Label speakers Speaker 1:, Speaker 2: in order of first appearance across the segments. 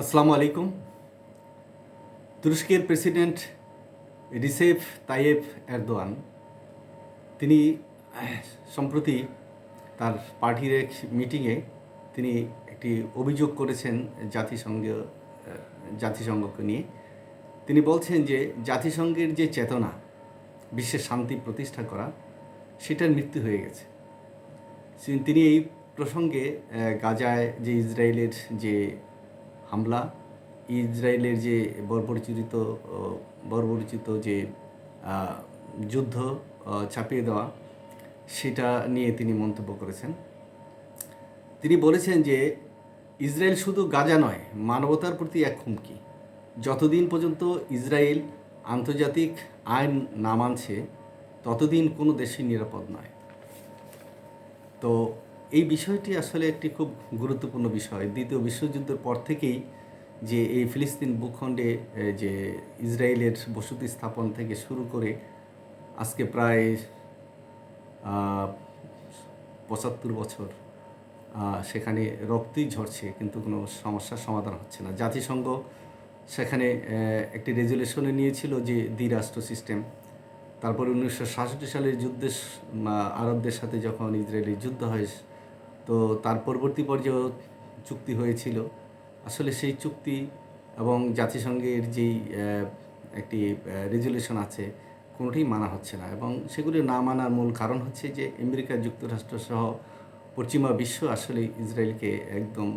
Speaker 1: আসসালামু আলাইকুম। তুরস্কের প্রেসিডেন্ট রিসেফ তাইয়েব এরদোয়ান, তিনি, সম্প্রতি তার পার্টির এক মিটিংয়ে তিনি একটি অভিযোগ করেছেন জাতিসংঘ, জাতিসংঘকে নিয়ে। তিনি বলছেন যে জাতিসংঘের যে চেতনা, বিশ্বের শান্তি প্রতিষ্ঠা করা, সেটার মৃত্যু হয়ে গেছে। তিনি এই প্রসঙ্গে গাজায় যে ইসরায়েলের যে হামলা, ইসরায়েলের যে বর্বরচিত বর্বরচিত যে যুদ্ধ চাপিয়ে দেওয়া, সেটা নিয়ে তিনি মন্তব্য করেছেন। তিনি বলেছেন যে, ইসরায়েল শুধু গাজা নয়, মানবতার প্রতি এক হুমকি। যতদিন পর্যন্ত ইসরায়েল আন্তর্জাতিক আইন না মানছে, ততদিন কোনো দেশই নিরাপদ নয়। তো এই বিষয়টি আসলে একটি খুব গুরুত্বপূর্ণ বিষয়। দ্বিতীয় বিশ্বযুদ্ধের পর থেকেই যে এই ফিলিস্তিন ভূখণ্ডে যে ইসরায়েলের বসতি স্থাপন থেকে শুরু করে আজকে প্রায় পঁচাত্তর বছর সেখানে রক্তই ঝরছে, কিন্তু কোনো সমস্যার সমাধান হচ্ছে না। জাতিসংঘ সেখানে একটি রেজুলেশনে নিয়েছিল যে দ্বিরাষ্ট্র সিস্টেম তারপরে উনিশশো সাতষট্টি সালের যুদ্ধে আরবদের সাথে যখন ইসরায়েলের যুদ্ধ হয় তো তার পরবর্তী পর্যায়েও চুক্তি হয়েছিল। আসলে সেই চুক্তি এবং জাতিসংঘের যেই একটি রেজুলেশন আছে, কোনোটাই মানা হচ্ছে না এবং সেগুলি না মানার মূল কারণ হচ্ছে যে আমেরিকা যুক্তরাষ্ট্র সহ পশ্চিমা বিশ্ব আসলে ইসরায়েলকে একদম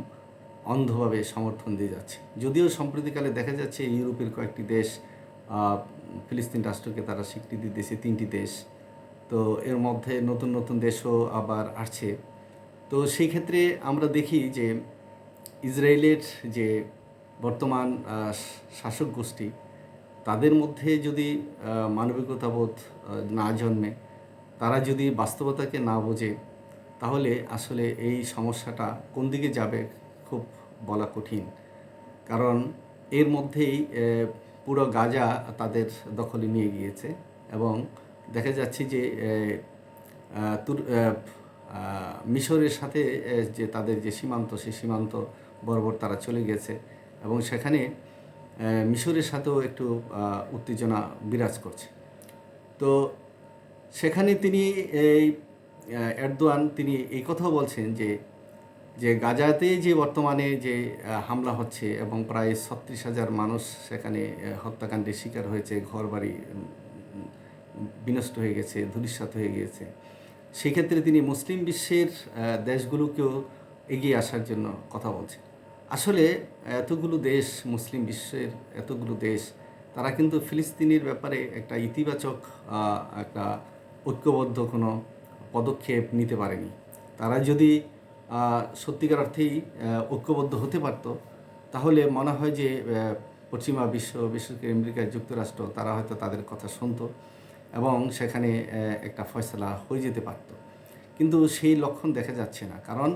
Speaker 1: অন্ধভাবে সমর্থন দিয়ে যাচ্ছে। যদিও সম্প্রতিকালে দেখা যাচ্ছে ইউরোপের কয়েকটি দেশ ফিলিস্তিন রাষ্ট্রকে তারা স্বীকৃতি দিয়েছে, তিনটি দেশ। তো এর মধ্যে নতুন নতুন দেশও আবার আসছে। তো সেই ক্ষেত্রে আমরা দেখি যে ইসরায়েলের যে বর্তমান শাসক গোষ্ঠী, তাদের মধ্যে যদি মানবিকতাবোধ না জন্মে, তারা যদি বাস্তবতাকে না বোঝে, তাহলে আসলে এই সমস্যাটা কোন দিকে যাবে খুব বলা কঠিন। কারণ এর মধ্যেই পুরো গাজা তাদের দখলে নিয়ে গিয়েছে এবং দেখা যাচ্ছে যে মিশরের সাথে যে তাদের যে সীমান্ত, সেই সীমান্ত বরাবর তারা চলে গেছে এবং সেখানে মিশরের সাথেও একটু উত্তেজনা বিরাজ করছে। তো সেখানে তিনি এই এরদোয়ান, তিনি এই কথাও বলছেন যে যে গাজাতে যে বর্তমানে যে হামলা হচ্ছে এবং প্রায় ছত্রিশ হাজার মানুষ সেখানে হত্যাকাণ্ডের শিকার হয়েছে, ঘরবাড়ি বিনষ্ট হয়ে গেছে, ধূলিসাৎ হয়ে গিয়েছে সেক্ষেত্রে তিনি মুসলিম বিশ্বের দেশগুলোকেও এগিয়ে আসার জন্য কথা বলছেন। আসলে এতগুলো দেশ, মুসলিম বিশ্বের এতগুলো দেশ, তারা কিন্তু ফিলিস্তিনির ব্যাপারে একটা ইতিবাচক একটা ঐক্যবদ্ধ কোনো পদক্ষেপ নিতে পারেনি। তারা যদি সত্যিকার অর্থেই ঐক্যবদ্ধ হতে পারত, তাহলে মনে হয় যে পশ্চিমা বিশ্ব, বিশেষ করে আমেরিকা, যুক্তরাষ্ট্র, তারা হয়তো তাদের কথা শুনতো। এবং সেখানে একটা ফয়সলা হয়ে যেতে পারত। কিন্তু সেই লক্ষণ দেখা যাচ্ছে না। কারণ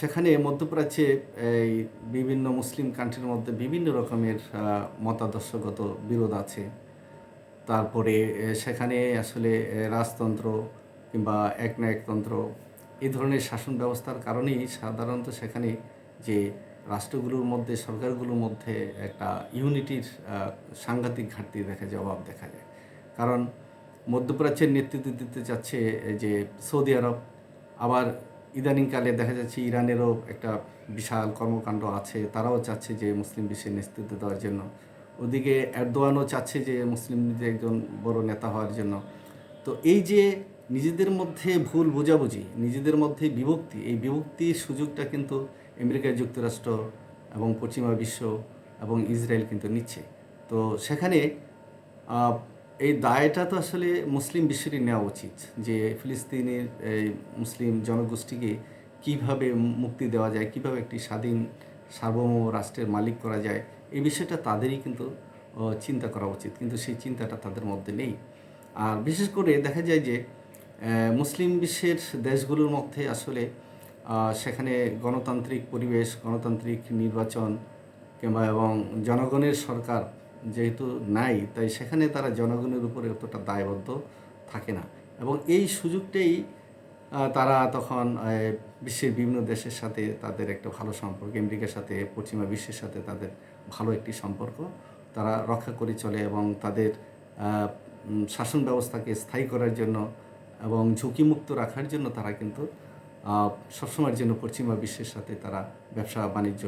Speaker 1: সেখানে মধ্যপ্রাচ্যে, এই বিভিন্ন মুসলিম কান্ট্রির মধ্যে বিভিন্ন রকমের মতাদর্শগত বিরোধ আছে। তারপরে সেখানে আসলে রাজতন্ত্র কিংবা এক না একতন্ত্র এই ধরনের শাসন ব্যবস্থার কারণেই সাধারণত সেখানে যে রাষ্ট্রগুলোর মধ্যে, সরকারগুলোর মধ্যে একটা ইউনিটির সাংঘাতিক ঘাটতি দেখা যায়, অভাব দেখা যায়। কারণ মধ্যপ্রাচ্যের নেতৃত্ব দিতে চাচ্ছে যে সৌদি আরব। আবার ইদানিংকালে দেখা যাচ্ছে ইরানেরও একটা বিশাল কর্মকাণ্ড আছে, তারাও চাচ্ছে যে মুসলিম বিশ্বের নেতৃত্ব দেওয়ার জন্য। ওদিকে এরদোয়ানও চাচ্ছে যে মুসলিমদের একজন বড় নেতা হওয়ার জন্য। তো এই যে নিজেদের মধ্যে ভুল বোঝাবুঝি, নিজেদের মধ্যে বিভক্তি, এই বিভক্তির সুযোগটা কিন্তু আমেরিকা যুক্তরাষ্ট্র এবং পশ্চিমা বিশ্ব এবং ইসরায়েল কিন্তু নিচ্ছে। তো সেখানে এই দায়টা তো আসলে মুসলিম বিশ্বেরই নেওয়া উচিত যে ফিলিস্তিনের, এই মুসলিম জনগোষ্ঠীকে কীভাবে মুক্তি দেওয়া যায়, কীভাবে একটি স্বাধীন সার্বভৌম রাষ্ট্রের মালিক করা যায়, এই বিষয়টা তাদেরই কিন্তু চিন্তা করা উচিত। কিন্তু সেই চিন্তাটা তাদের মধ্যে নেই। আর বিশেষ করে দেখা যায় যে মুসলিম বিশ্বের দেশগুলোর মধ্যে আসলে সেখানে গণতান্ত্রিক পরিবেশ, গণতান্ত্রিক নির্বাচন কিংবা এবং জনগণের সরকার যেহেতু নাই, তাই সেখানে তারা জনগণের উপরে অতটা দায়বদ্ধ থাকে না। এবং এই সুযোগটাই তারা তখন বিশ্বের বিভিন্ন দেশের সাথে তাদের একটা ভালো সম্পর্ক, আমেরিকার সাথে, পশ্চিমা বিশ্বের সাথে তাদের ভালো একটি সম্পর্ক তারা রক্ষা করে চলে এবং তাদের শাসন ব্যবস্থাকে স্থায়ী করার জন্য এবং ঝুঁকিমুক্ত রাখার জন্য তারা কিন্তু সবসময়ের জন্য পশ্চিমা বিশ্বের সাথে তারা ব্যবসা বাণিজ্য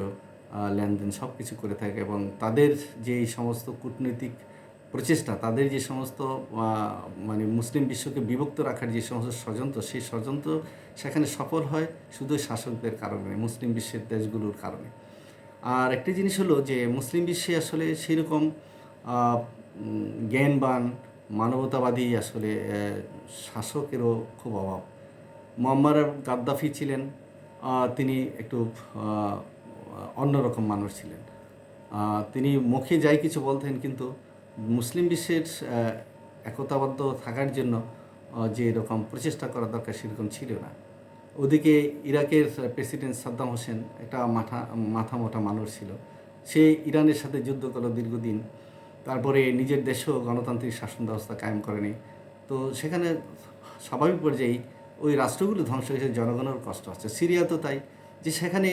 Speaker 1: লেনদেন সব কিছু করে থাকে এবং তাদের যে সমস্ত কূটনৈতিক প্রচেষ্টা, তাদের যে সমস্ত মানে মুসলিম বিশ্বকে বিভক্ত রাখার যে সমস্ত ষড়যন্ত্র, সেই ষড়যন্ত্র সেখানে সফল হয় শুধু শাসকদের কারণে, মুসলিম বিশ্বের দেশগুলোর কারণে। আর একটি জিনিস হলো যে মুসলিম বিশ্বে আসলে সেরকম জ্ঞানবান, মানবতাবাদী আসলে শাসকেরও খুব অভাব। মোহাম্মদ গাদ্দাফি ছিলেন তিনি একটু অন্যরকম মানুষ ছিলেন। তিনি মুখে যাই কিছু বলতেন, কিন্তু মুসলিম বিশ্বের একতাবদ্ধ থাকার জন্য যে এরকম প্রচেষ্টা করা দরকার সেরকম ছিল না। ওদিকে ইরাকের প্রেসিডেন্ট সাদ্দাম হোসেন একটা মাথা মাথা মোটা মানুষ ছিল। সে ইরানের সাথে যুদ্ধ করল দীর্ঘদিন। তারপরে নিজের দেশেও গণতান্ত্রিক শাসন ব্যবস্থা কায়েম করেনি। তো সেখানে স্বাভাবিক পর্যায়েই ওই রাষ্ট্রগুলো ধ্বংস হয়েছে জনগণের কষ্ট হচ্ছে। সিরিয়া তো তাই। যে সেখানে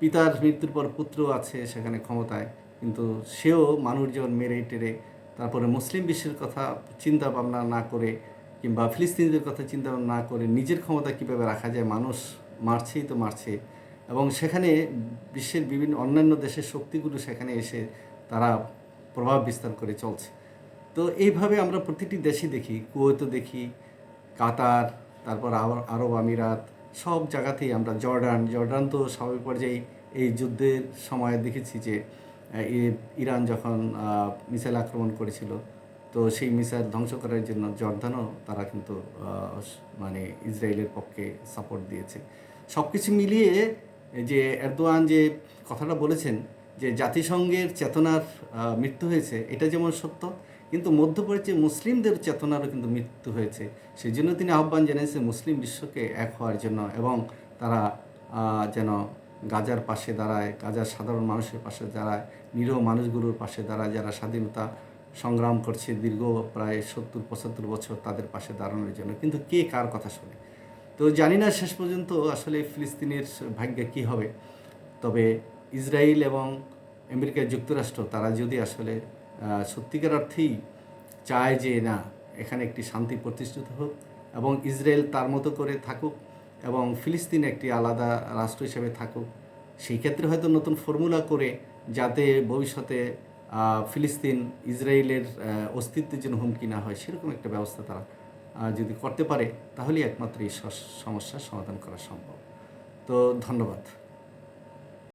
Speaker 1: পিতার মৃত্যুর পর পুত্র আছে সেখানে ক্ষমতায়, কিন্তু সেও মানুষজন মেরে টেরে তারপরে মুসলিম বিশ্বের কথা চিন্তা ভাবনা না করে কিংবা ফিলিস্তিনিদের কথা চিন্তা না করে নিজের ক্ষমতা কীভাবে রাখা যায়, মানুষ মারছেই তো মারছে। এবং সেখানে বিশ্বের বিভিন্ন অন্যান্য দেশের শক্তিগুলো সেখানে এসে তারা প্রভাব বিস্তার করে চলছে। তো এইভাবে আমরা প্রতিটি দেশে দেখি, কুয়েতও দেখি, কাতার, তারপর আরব আমিরাত সব জায়গাতেই আমরা জর্ডান জর্ডান তো স্বাভাবিক পর্যায়ে এই যুদ্ধের সময় দেখেছি যে ইরান যখন মিসাইল আক্রমণ করেছিল, তো সেই মিসাইল ধ্বংস করার জন্য জর্দানও তারা কিন্তু মানে ইসরায়েলের পক্ষে সাপোর্ট দিয়েছে। সব কিছু মিলিয়ে যে এরদোয়ান যে কথাটা বলেছেন যে জাতিসংঘের চেতনার মৃত্যু হয়েছে, এটা যেমন সত্য কিন্তু মধ্যপ্রাচ্যে মুসলিমদের চেতনারও কিন্তু মৃত্যু হয়েছে। সেই জন্য তিনি আহ্বান জানিয়েছেন মুসলিম বিশ্বকে এক হওয়ার জন্য এবং তারা যেন গাজার পাশে দাঁড়ায়, গাজার সাধারণ মানুষের পাশে দাঁড়ায়, নিরীহ মানুষগুলোর পাশে দাঁড়ায়, যারা স্বাধীনতা সংগ্রাম করছে দীর্ঘ প্রায় সত্তর, পঁচাত্তর বছর তাদের পাশে দাঁড়ানোর জন্য। কিন্তু কে কার কথা শোনে? তো জানি না শেষ পর্যন্ত আসলে ফিলিস্তিনের ভাগ্যে কী হবে। তবে ইসরায়েল এবং আমেরিকা যুক্তরাষ্ট্র, তারা যদি আসলে সত্যিকার অর্থেই চায় যে না, এখানে একটি শান্তি প্রতিষ্ঠিত হোক এবং ইসরায়েল তার মতো করে থাকুক এবং ফিলিস্তিন একটি আলাদা রাষ্ট্র হিসেবে থাকুক। সেই ক্ষেত্রে হয়তো নতুন ফর্মুলা করে যাতে ভবিষ্যতে ফিলিস্তিন ইসরায়েলের অস্তিত্বের জন্য হুমকি না হয়, সেরকম একটা ব্যবস্থা তারা যদি করতে পারে, তাহলেই একমাত্র এই সমস্যার সমাধান করা সম্ভব। তো ধন্যবাদ।